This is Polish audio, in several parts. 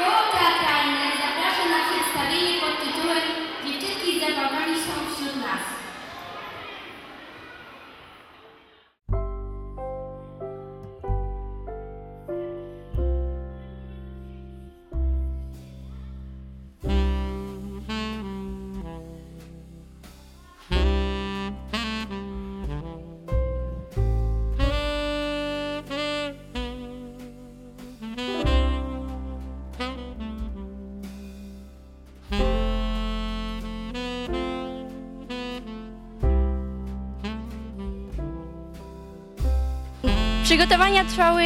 Koło teatralne zaprasza na przedstawienie pod tytułem Dziewczynki z zabawami są wśród nas. Przygotowania trwały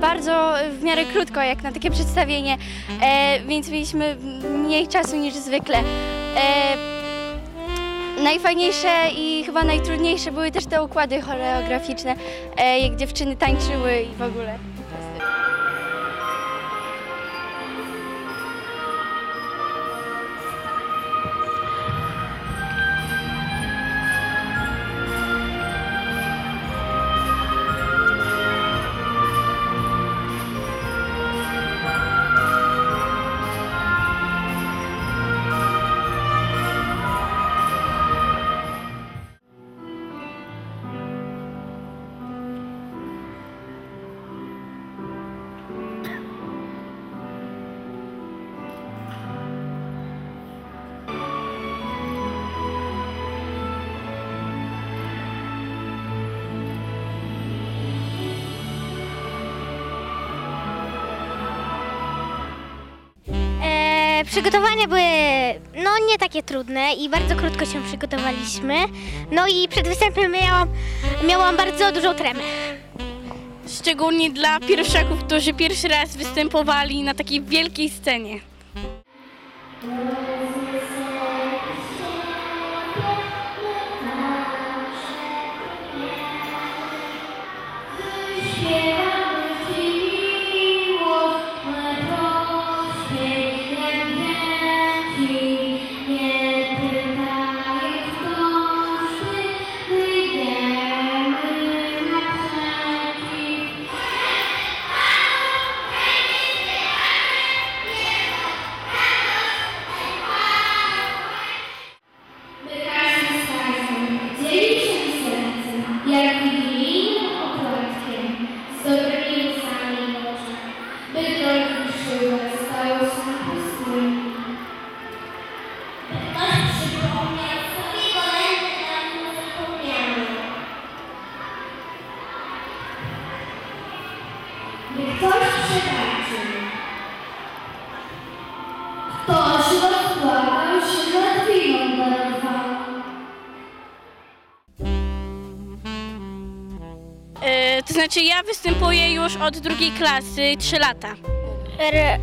bardzo w miarę krótko, jak na takie przedstawienie, e, więc mieliśmy mniej czasu niż zwykle. E, najfajniejsze i chyba najtrudniejsze były też te układy choreograficzne, e, jak dziewczyny tańczyły i w ogóle. Przygotowania były no nie takie trudne i bardzo krótko się przygotowaliśmy. No i przed występem miałam, miałam bardzo dużą tremę. Szczególnie dla pierwszaków, którzy pierwszy raz występowali na takiej wielkiej scenie. E, to znaczy ja występuję już od drugiej klasy 3 lata.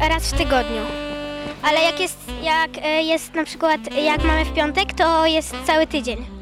Raz w tygodniu. Ale jak jest, jak e, jest na przykład, jak mamy w piątek, to jest cały tydzień.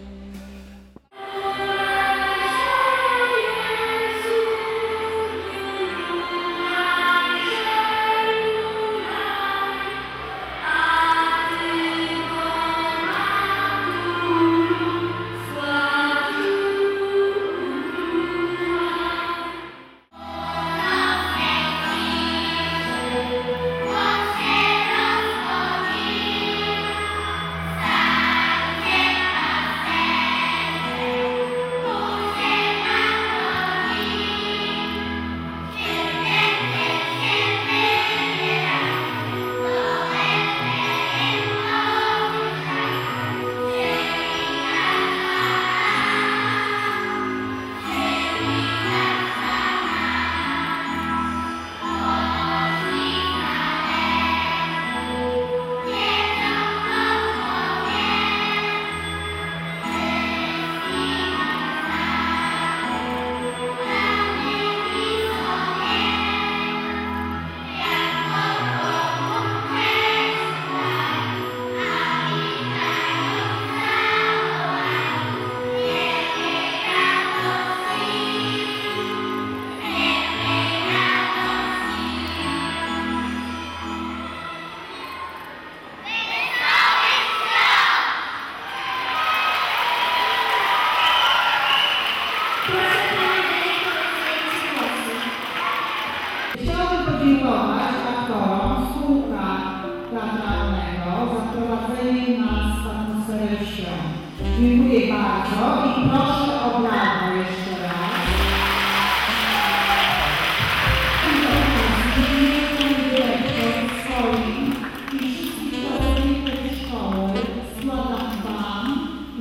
Wprowadzenie nas w atmosferę świąt. Dziękuję bardzo i proszę o brawo jeszcze raz.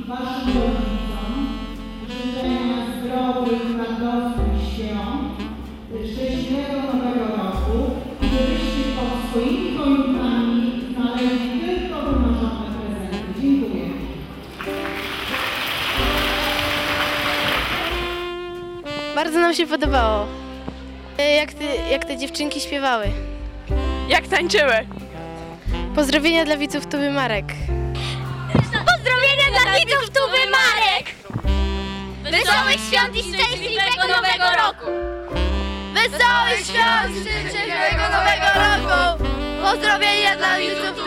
Waszym rodzicom życzenia zdrowych, radosnych świąt, Bardzo nam się podobało. E, Jak te, jak te dziewczynki śpiewały. Jak tańczyły? Pozdrowienia dla widzów Tuby Marek. Pozdrowienia dla widzów Tuby Marek! Wesołych świąt i szczęśliwego nowego roku! Wesołych świąt i szczęśliwego nowego roku! Pozdrowienia dla widzów